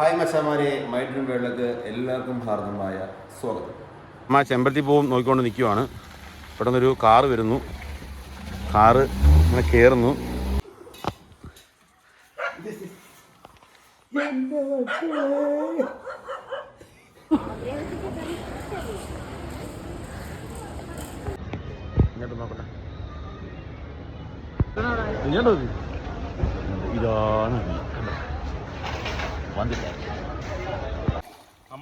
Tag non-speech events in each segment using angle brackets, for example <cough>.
Hi മച്ചാമാരെ my dream വേൾഡിലേക്ക് എല്ലാവർക്കും ഹാർദമായ സ്വാഗതം. അമ്മ ചെമ്പരത്തി പൂവും നോക്കിക്കൊണ്ട് നിൽക്കുവാണ് പെട്ടെന്നൊരു കാറ് വരുന്നു. കാറ് ഇങ്ങനെ കയറുന്നു ഇങ്ങോട്ട്. ഇതാണ്. വന്നില്ല.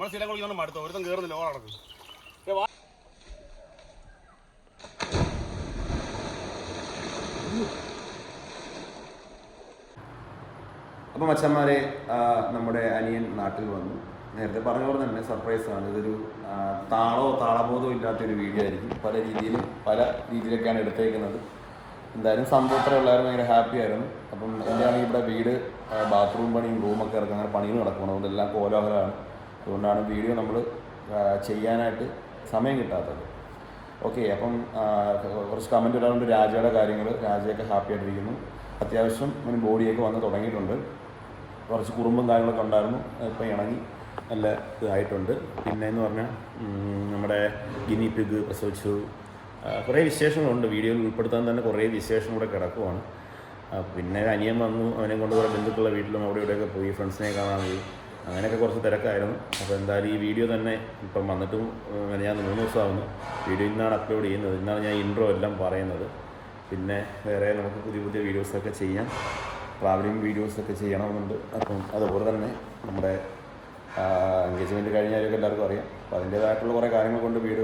നമ്മൾ സ്ഥിരം കുളിക്കുന്ന മടുത്തു. ഒരുത്തം കയറുന്നില്ല ഓൾ നടക്കും അപ്പോൾ മച്ചന്മാരെ നമ്മുടെ അനിയൻ നാട്ടിൽ വന്നു. നേരത്തെ പറഞ്ഞ പോലെ തന്നെ സർപ്രൈസാണ് ഇതൊരു താളോ താളബോധമോ ഇല്ലാത്തൊരു വീഡിയോ ആയിരിക്കും. പല രീതിയിൽ പല രീതിയിലൊക്കെയാണ് എടുത്തേക്കുന്നത്. എന്തായാലും സംഭവത്തിൽ എല്ലാവരും ഭയങ്കര ഹാപ്പി ആയിരുന്നു. അപ്പം എന്റെയാണെങ്കിൽ ഇവിടെ വീട് ബാത്റൂം പണിയും റൂമൊക്കെ ഇറക്കും. അങ്ങനെ പണികൾ നടക്കണം അതുകൊണ്ട് എല്ലാം കോലാഹലമാണ് അതുകൊണ്ടാണ് വീഡിയോ നമ്മൾ ചെയ്യാനായിട്ട് സമയം കിട്ടാത്തത്. ഓക്കെ അപ്പം കുറച്ച് കമന്റ് വരാറുണ്ട് രാജയുടെ കാര്യങ്ങൾ രാജയൊക്കെ ഹാപ്പി ആയിട്ടിരിക്കുന്നു. അത്യാവശ്യം അവന് ബോഡിയൊക്കെ വന്ന് തുടങ്ങിയിട്ടുണ്ട്. കുറച്ച് കുറുമ്പും കാര്യങ്ങളൊക്കെ ഉണ്ടായിരുന്നു. ഇപ്പം ഇണങ്ങി നല്ല ഇതായിട്ടുണ്ട്. പിന്നെ എന്ന് പറഞ്ഞാൽ നമ്മുടെ ഗിനി പിഗ് പ്രസവിച്ചു. കുറേ വിശേഷങ്ങളുണ്ട്. വീഡിയോയിൽ ഉൾപ്പെടുത്താൻ തന്നെ കുറേ വിശേഷം കൂടെ കിടക്കുവാണ്. പിന്നെ അനിയൻ വന്നു. അവനെ കൊണ്ട് കുറേ ബന്ധുക്കളുടെ വീട്ടിലും അവിടെ ഇവിടെയൊക്കെ പോയി. ഫ്രണ്ട്സിനെ കാണാൻ പോയി അങ്ങനെയൊക്കെ കുറച്ച് തിരക്കായിരുന്നു. അപ്പോൾ എന്തായാലും ഈ വീഡിയോ തന്നെ ഇപ്പം വന്നിട്ടും ഞാൻ മൂന്ന് ദിവസമാകുന്നു വീഡിയോ ഇന്നാണ് അപ്ലോഡ് ചെയ്യുന്നത്. ഇന്നാണ് ഞാൻ ഇൻട്രോ എല്ലാം പറയുന്നത്. പിന്നെ വേറെ നമുക്ക് പുതിയ പുതിയ വീഡിയോസൊക്കെ ചെയ്യാം. ട്രാവലിംഗ് വീഡിയോസൊക്കെ ചെയ്യണമെന്നുണ്ട്. അപ്പം അതുപോലെ തന്നെ നമ്മുടെ എൻഗേജ്മെന്റ് കഴിഞ്ഞാലൊക്കെ എല്ലാവർക്കും അറിയാം. അപ്പോൾ അതിന്റേതായിട്ടുള്ള കുറേ കാര്യങ്ങൾ കൊണ്ട് വീട്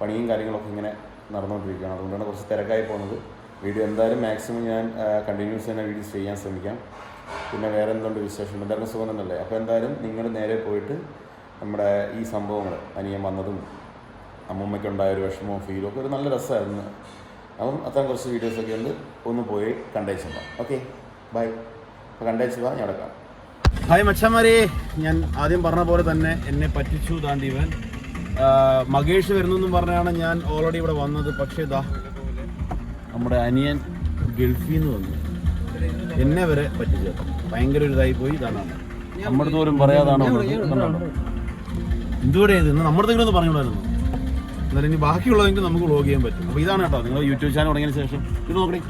പണിയും കാര്യങ്ങളൊക്കെ ഇങ്ങനെ നടന്നുകൊണ്ടിരിക്കുകയാണ്. അതുകൊണ്ടാണ് കുറച്ച് തിരക്കായി പോകുന്നത് വീഡിയോ എന്തായാലും മാക്സിമം ഞാൻ കണ്ടിന്യൂസ് തന്നെ വീഡിയോസ് ചെയ്യാൻ ശ്രമിക്കാം. പിന്നെ വേറെ എന്തുണ്ട് വിശേഷം? എല്ലാവർക്കും സുഖം തന്നെയല്ലേ അപ്പോൾ എന്തായാലും നിങ്ങൾ നേരെ പോയിട്ട് നമ്മുടെ ഈ സംഭവങ്ങൾ അനിയൻ വന്നതും അമ്മൂമ്മയ്ക്കുണ്ടായ ഒരു വിഷമവും ഫീലും ഒക്കെ ഒരു നല്ല രസമായിരുന്നു. അപ്പം അത്തരം കുറച്ച് വീഡിയോസൊക്കെ ഉണ്ട്. ഒന്ന് പോയി കണ്ടേച്ചു ഓക്കെ ബൈ അപ്പോൾ കണ്ടേച്ചു ഞാൻ അടക്കാം ഹായ് മച്ചന്മാരെ ഞാൻ ആദ്യം പറഞ്ഞ പോലെ തന്നെ എന്നെ പറ്റിച്ചു താണ്ടി ഇവൻ. മകേഷ് വരുന്നു എന്നും പറഞ്ഞാണ് ഞാൻ ഓൾറെഡി ഇവിടെ വന്നത്. പക്ഷേ ഇതാ നമ്മുടെ അനിയൻ ഗൾഫിൽ നിന്ന് വന്നു. എന്നെ വരെ പറ്റിച്ചു. ഭയങ്കര ഒരു ഇതായി പോയി. ഇതാണ് നമ്മുടെ തോരും പറയാതാണ് എന്തുകൂടെ ഇത്? നമ്മുടെ തന്നെ ഒന്ന് പറഞ്ഞോളായിരുന്നു എന്നാലും ഇനി ബാക്കിയുള്ളതെങ്കിലും നമുക്ക് വ്ളോഗ് ചെയ്യാൻ പറ്റും. അപ്പോൾ ഇതാണ് കേട്ടോ. നിങ്ങൾ യൂട്യൂബ് ചാനൽ തുടങ്ങിയതിന് ശേഷം. ഇത് നോക്കണേ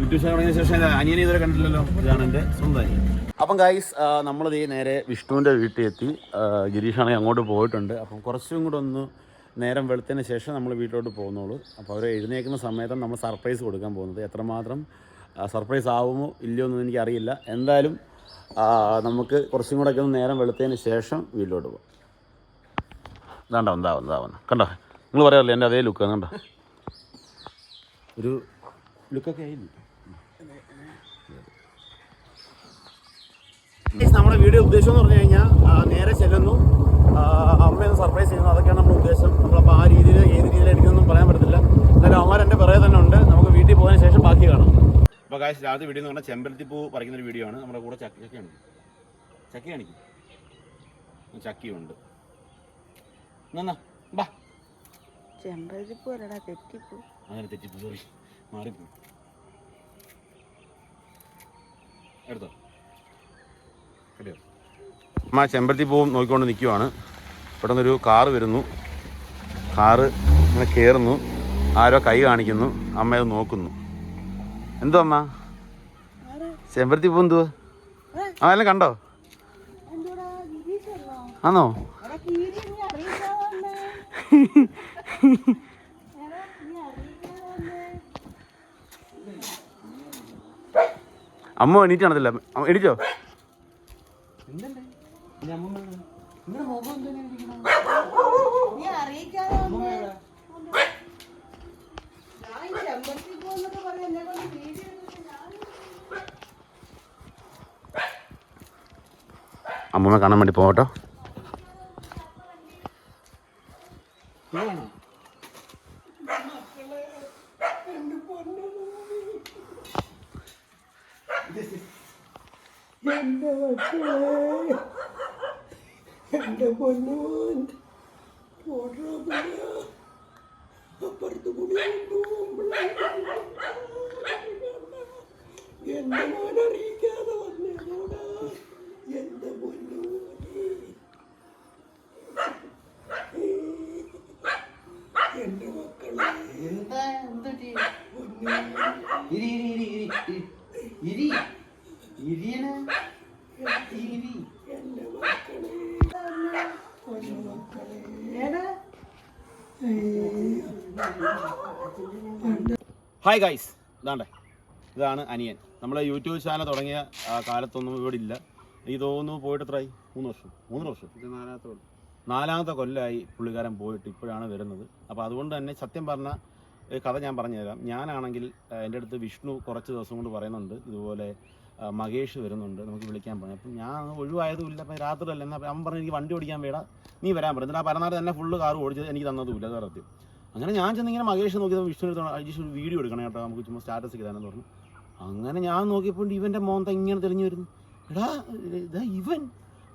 യൂട്യൂബ് ചാനൽ തുടങ്ങിയതിന് ശേഷം അനിയനെ ഇതുവരെ കണ്ടില്ലല്ലോ ഇതാണ് എന്റെ സ്വന്തം അനിയൻ. അപ്പം ഗൈസ് നമ്മളിത് നേരെ വിഷ്ണുവിന്റെ വീട്ടിൽ എത്തി ഗിരീഷാണെങ്കിൽ അങ്ങോട്ട് പോയിട്ടുണ്ട്. അപ്പം കുറച്ചും കൂടെ ഒന്ന് നേരം വെളുത്തതിന് ശേഷം നമ്മൾ വീട്ടിലോട്ട് പോകുന്നുള്ളൂ. അപ്പോൾ അവർ എഴുന്നേക്കുന്ന സമയത്താണ് നമ്മൾ സർപ്രൈസ് കൊടുക്കാൻ പോകുന്നത്. എത്രമാത്രം സർപ്രൈസ് ആവുമോ ഇല്ലയോ എന്ന് എനിക്കറിയില്ല. എന്തായാലും നമുക്ക് കുറച്ചും കൂടെ ഒക്കെ ഒന്ന് നേരം വെളുത്തതിന് ശേഷം വീട്ടിലോട്ട് പോകാം. ഇതാണ്ടോ? എന്താവും എന്താവുന്നു കണ്ടോ? നിങ്ങൾ പറയാറില്ല എന്റെ അതേ ലുക്ക് കണ്ടോ? ഒരു ലുക്കൊക്കെ ആയില്ലേ? നമ്മുടെ വീഡിയോ ഉദ്ദേശം എന്ന് പറഞ്ഞു കഴിഞ്ഞാൽ നേരെ ചെല്ലുന്നു. അമ്മയൊന്ന് സർപ്രൈസ് ചെയ്യുന്നത് അതൊക്കെയാണ് നമ്മുടെ ഉദ്ദേശം. നമ്മളപ്പോൾ ആ രീതിയിൽ ഏത് രീതിയിൽ എടുക്കുന്നൊന്നും പറയാൻ പറ്റത്തില്ല. എന്നാലും അമ്മമാർ എന്റെ പിറകെ തന്നെ ഉണ്ട്. നമുക്ക് വീട്ടിൽ പോയതിന് ശേഷം ബാക്കി കാണാം. അപ്പോൾ കാശ് രാത്രി വീഡിയോ എന്ന് പറഞ്ഞാൽ ചെമ്പരത്തി പൂ പറിക്കുന്ന ഒരു വീഡിയോ ആണ്. നമ്മുടെ കൂടെ ചക്ക ചക്കയുണ്ട്. ചക്ക ചക്കിയുണ്ട്. ബാ. ചെമ്പരത്തിപ്പൂ അല്ലടാ തെറ്റിപ്പൂ. അങ്ങനെ തെറ്റിപ്പോ സോറി മാറിപ്പോ. എടുത്തോ? കിട്ടിയോ അമ്മ ചെമ്പരത്തി പൂവും നോക്കിക്കൊണ്ട് നിൽക്കുവാണ് പെട്ടെന്നൊരു കാറ് വരുന്നു. കാറ് ഇങ്ങനെ കയറുന്നു ആരോ കൈ കാണിക്കുന്നു. അമ്മ അത് നോക്കുന്നു. എന്തോ അമ്മ? ചെമ്പരത്തി പൂ എന്തുവാ? ആ എല്ലാം കണ്ടോ? ആണോ. അമ്മ എണീറ്റ് കാണത്തില്ല എണീറ്റോ? നീ അറിയിക്കാതെ. ഞാൻ എന്നെക്കൊണ്ട് കാണാൻ വേണ്ടി പോകട്ടോ എന്റെ എന്റെ പൊന്നോൻ അപ്പുറത്ത് കൂടി എന്റെ മോനറിയിക്കാതെ അറിയിക്കാതെ വന്നേടാ എന്റെ ഹായ് ഗൈസ് ഇതാണ്ടേ. ഇതാണ് അനിയൻ. നമ്മളെ യൂട്യൂബ് ചാനൽ തുടങ്ങിയ കാലത്തൊന്നും ഇവിടെ ഇല്ല. ഈ തോന്നുന്നു പോയിട്ട് എത്രയായി മൂന്ന് വർഷം. മൂന്ന് വർഷം? നാലാമത്തെ കൊല്ലമായി പുള്ളിക്കാരൻ പോയിട്ട് ഇപ്പോഴാണ് വരുന്നത്. അപ്പോൾ അതുകൊണ്ട് തന്നെ സത്യം പറഞ്ഞ ഒരു കഥ ഞാൻ പറഞ്ഞുതരാം. ഞാനാണെങ്കിൽ എന്റെ അടുത്ത് വിഷ്ണു കുറച്ച് ദിവസം കൊണ്ട് പറയുന്നുണ്ട്. ഇതുപോലെ മകേഷ് മഹേഷ് വരുന്നുണ്ട്. നമുക്ക് വിളിക്കാൻ പറഞ്ഞു. അപ്പം ഞാൻ ഒഴിവായതുമില്ല അപ്പം രാത്രിയല്ല. എന്നാൽ അവൻ പറഞ്ഞു എനിക്ക് വണ്ടി ഓടിക്കാൻ വേണ്ട നീ വരാൻ പറഞ്ഞു. എന്നിട്ട് ആ പരനാട് തന്നെ ഫുള്ള് കാർ ഓടിച്ചത് എനിക്ക് തന്നതുമില്ല അത് സത്യം. അങ്ങനെ ഞാൻ ചെന്നിങ്ങനെ മഹേഷ് നോക്കിയത് വിഷ്ണു അജീഷ് ഒരു വീഡിയോ എടുക്കണം കേട്ടോ നമുക്ക് ചുമ്മാ സ്റ്റാറ്റസ് ഇടാനെന്ന് പറഞ്ഞു. അങ്ങനെ ഞാൻ നോക്കിയപ്പോൾ ഇവന്റെ മോന്ത ഇങ്ങനെ തെളിഞ്ഞു വരുന്നു. എടാ ഇതാ ഇവൻ.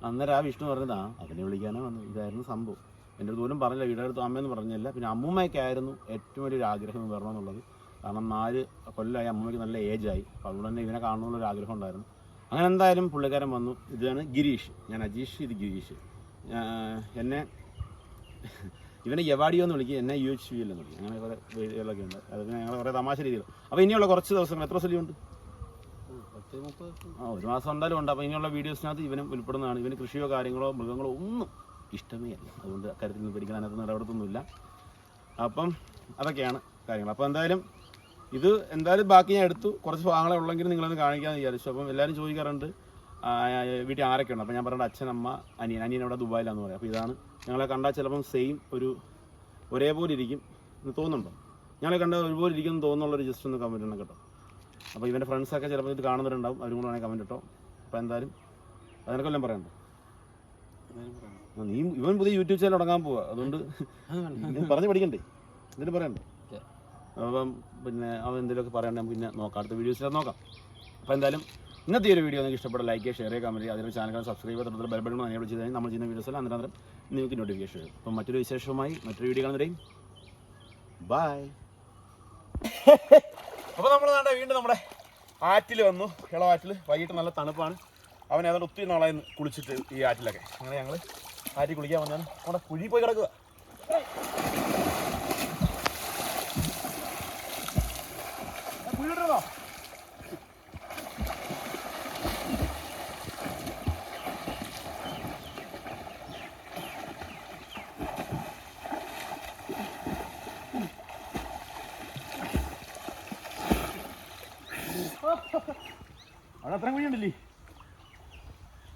അന്നേരം ആ വിഷ്ണു പറഞ്ഞതാ അതിനെ അവനെ വിളിക്കാനോ വന്നു. ഇതായിരുന്നു സംഭവം. എന്റെ അടുത്ത് പോലും പറഞ്ഞില്ല വീടിന്റെ അടുത്ത് അമ്മയെന്ന് പറഞ്ഞില്ല. പിന്നെ അമ്മൂമ്മയ്ക്കായിരുന്നു ഏറ്റവും വലിയൊരു ആഗ്രഹം വരണമെന്നുള്ളത് കാരണം നാല് കൊല്ലമായി അമ്മൂമ്മയ്ക്ക് നല്ല ഏജായി അപ്പോൾ അതുകൊണ്ട് തന്നെ ഇവനെ കാണണമെന്നുള്ളൊരു ആഗ്രഹം ഉണ്ടായിരുന്നു. അങ്ങനെ എന്തായാലും പുള്ളിക്കാരൻ വന്നു. ഇതാണ് ഗിരീഷ്. ഞാൻ അജീഷ് ഇത് ഗിരീഷ്. എന്നെ ഇവനെ യവാഡിയോ എന്ന് വിളിക്കും എന്നെ യു എച്ച് വി എന്ന് വിളിക്കും. അങ്ങനെ കുറേ വീഡിയോകളൊക്കെ ഉണ്ട്. അതൊക്കെ ഞങ്ങൾ കുറേ തമാശ രീതിയിൽ അപ്പോൾ ഇനിയുള്ള കുറച്ച് ദിവസങ്ങൾ എത്ര ഉണ്ട് ആ ഒരു മാസം എന്തായാലും ഉണ്ട്. അപ്പോൾ ഇനിയുള്ള വീഡിയോസിനകത്ത് ഇവനും ഉൾപ്പെടുന്നതാണ്. ഇവന് കൃഷിയോ കാര്യങ്ങളോ മൃഗങ്ങളോ ഒന്നും ഇഷ്ടമേ അല്ല. അതുകൊണ്ട് അക്കാര്യത്തിൽ നിന്ന് പഠിക്കാൻ അതിനകത്ത് നിലപെടുത്തൊന്നുമില്ല അപ്പം അതൊക്കെയാണ് കാര്യങ്ങൾ. അപ്പോൾ എന്തായാലും ഇത് എന്തായാലും ബാക്കി ഞാൻ എടുത്തു. കുറച്ച് ഭാഗങ്ങളെ ഉള്ളെങ്കിൽ നിങ്ങളൊന്ന് കാണിക്കാമെന്ന് വിചാരിച്ചു. അപ്പം എല്ലാവരും ചോദിക്കാറുണ്ട് വീട്ടിൽ ആരൊക്കെ ഉണ്ട് അപ്പോൾ ഞാൻ പറഞ്ഞത് അച്ഛൻ അമ്മ അനിയൻ. അനിയൻ അവിടെ ദുബായിലാന്ന് പറയാം. അപ്പോൾ ഇതാണ് ഞങ്ങളെ കണ്ടാൽ ചിലപ്പം സെയിം ഒരു ഒരേപോലെ ഇരിക്കും എന്ന് തോന്നുന്നുണ്ടോ. ഞങ്ങളെ കണ്ടാൽ ഒരുപോലെ ഇരിക്കും തോന്നുന്നുള്ളൊരു ജസ്റ്റ് ഒന്ന് കമന്റ് ഇടണം കേട്ടോ. അപ്പോൾ ഇവന്റെ ഫ്രണ്ട്സൊക്കെ ചിലപ്പോൾ ഇത് കാണുന്നവരുണ്ടാവും. അവരും കൂടെ വേണമെങ്കിൽ കമന്റ് ഇട്ടോ. അപ്പോൾ എന്തായാലും അതിനൊക്കെ എല്ലാം പറയണ്ടോ നീ ഇവൻ പുതിയ യൂട്യൂബ് ചാനൽ തുടങ്ങാൻ പോവാ. അതുകൊണ്ട് പറഞ്ഞു പഠിക്കണ്ടേ? എന്തിനും പറയണ്ടേ അപ്പം പിന്നെ അവൻ എന്തെങ്കിലുമൊക്കെ പറയണ്ടേ നമുക്ക് പിന്നെ നോക്കാം. അടുത്ത വീഡിയോസിൽ നോക്കാം. അപ്പോൾ എന്തായാലും ഇന്നത്തെ ഒരു വീഡിയോ നിങ്ങൾക്ക് ഇഷ്ടപ്പെട്ട ലൈക്ക് ഷെയർ ചെയ്യുക. കമന്റ് അതിന് ചാനൽ സബ്സ്ക്രൈബ് ചെയ്ത് bell button bell button enable ചെയ്ത് നമ്മൾ ചെയ്യുന്ന വീഡിയോസ് വീഡിയോസിൽ അന്നേരം നിങ്ങൾക്ക് നോട്ടിഫിക്കേഷൻ വരും. അപ്പം മറ്റൊരു വിശേഷവുമായി മറ്റൊരു വീഡിയോ കാണുന്നവരെയും ബായ് <laughs> അപ്പോൾ നമ്മൾ നാട്ടെ വീണ്ടും നമ്മുടെ ആറ്റിൽ വന്നു. ഇളവാറ്റിൽ വൈകിട്ട് നല്ല തണുപ്പാണ്. അവൻ ഏതാണ്ട് ഒത്തിരി നാളായി കുളിച്ചിട്ട് ഈ ആറ്റിലൊക്കെ. അങ്ങനെ ഞങ്ങൾ ആറ്റിൽ കുളിക്കാൻ വന്നാണ് നമ്മുടെ കുഴി പോയി കിടക്കുക അവിടെ അത്രയും കുഴിയുണ്ടല്ലേ?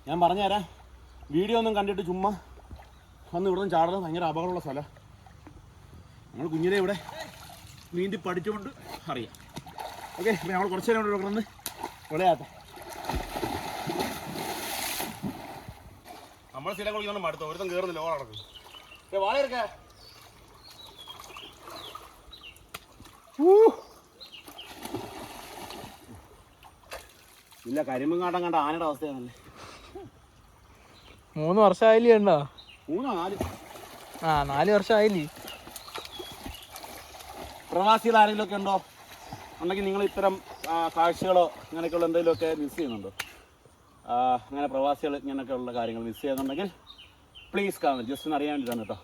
ഞാൻ പറഞ്ഞുതരാം. വീഡിയോ ഒന്നും കണ്ടിട്ട് ചുമ്മാ വന്ന് ഇവിടെ നിന്ന് ചാടുന്നത് ഭയങ്കര അപകടമുള്ള സ്ഥലം. ഞങ്ങൾ കുഞ്ഞിനെ ഇവിടെ നീന്തി പഠിച്ചുകൊണ്ട് അറിയാം. ഓക്കെ അപ്പോൾ ഞങ്ങൾ കുറച്ച് നേരം ഇവിടെ കിടന്ന് വിളയാത്ത നമ്മൾ സ്ഥിരം കുളിക്കണം മടുത്തു ഒരുത്തം കയറുന്നില്ല ഓളം നടക്കും വാഴ എടുക്ക. ഇല്ല കരിമ്പും കണ്ട ആനയുടെ അവസ്ഥയാണല്ലേ. മൂന്ന് വർഷമായില്ലേ ഉണ്ടോ? മൂന്നോ നാല്? ആ നാല് വർഷമായില്ലേ പ്രവാസികൾ ആരെങ്കിലും ഒക്കെ ഉണ്ടോ? ഉണ്ടെങ്കിൽ നിങ്ങൾ ഇത്തരം കാഴ്ചകളോ ഇങ്ങനെയൊക്കെയുള്ള എന്തെങ്കിലുമൊക്കെ മിസ് ചെയ്യുന്നുണ്ടോ? അങ്ങനെ പ്രവാസികൾ ഇങ്ങനെയൊക്കെയുള്ള കാര്യങ്ങൾ മിസ് ചെയ്യുന്നുണ്ടെങ്കിൽ പ്ലീസ് കമന്റ് ജസ്റ്റ് ഒന്ന് അറിയാൻ വേണ്ടിയിട്ടാണ് കേട്ടോ.